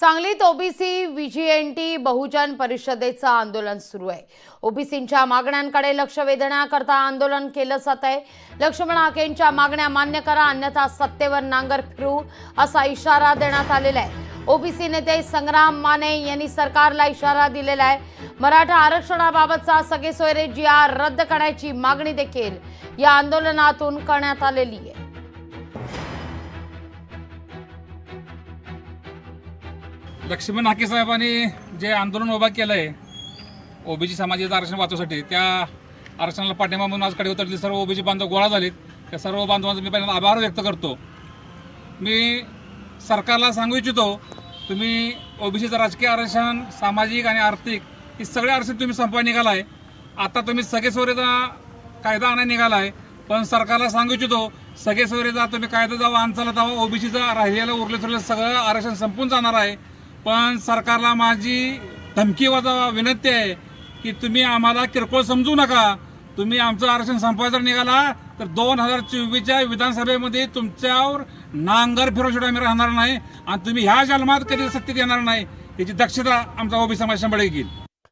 सांगलीत ओबीसी व्हीजीएनटी बहुजन परिषदेचं आंदोलन सुरू आहे. ओबीसींच्या मागण्यांकडे लक्ष वेधण्याकरता आंदोलन केलं जात आहे. लक्ष्मण हाकेंच्या मागण्या मान्य करा अन्यथा सत्तेवर नांगर फिरू असा इशारा देण्यात आलेला आहे. ओबीसी नेते संग्राम माने यांनी सरकारला इशारा दिलेला आहे. मराठा आरक्षणाबाबतचा सगळे सोयरे जी आर रद्द करण्याची मागणी देखील या आंदोलनातून करण्यात आलेली आहे. लक्ष्मण हाके साहेबांनी जे आंदोलन उभा केलं आहे ओबीसी समाजाचं आरक्षण वाचवण्यासाठी त्या आरक्षणाला पाठिंबा म्हणून आज कडे उतरले सर्व ओबीसी बांधव गोळा झालेत. त्या सर्व बांधवांचा मी पहिल्यांदा आभार व्यक्त करतो. मी सरकारला सांगू इच्छितो तुम्ही ओबीसीचं राजकीय आरक्षण सामाजिक आणि आर्थिक हे सगळे आरक्षण तुम्ही संपवा निघाला आहे आता तुम्ही सगळे सोयरेचा कायदा आणा निघाला आहे पण सरकारला सांगू इच्छितो सगळे सोयरेचा तुम्ही कायदा जावा आणचाला जावा ओबीसीचा राहिलेलं उरले सुरले सगळं आरक्षण संपून जाणार आहे. पण सरकारला माझी धमकी वजा विनंती आहे की तुम्ही आम्हाला किरकोळ समजू नका. तुम्ही आमचं आरक्षण संपवायचा निघाला तर दोन हजार चोवीसच्या विधानसभेमध्ये तुमच्यावर नांगर फिरवशिवाय आम्ही राहणार नाही. आणि तुम्ही ह्या जन्मात कधी सत्तेत येणार नाही याची दक्षता आमचा ओबी समाज शंभर घेईल.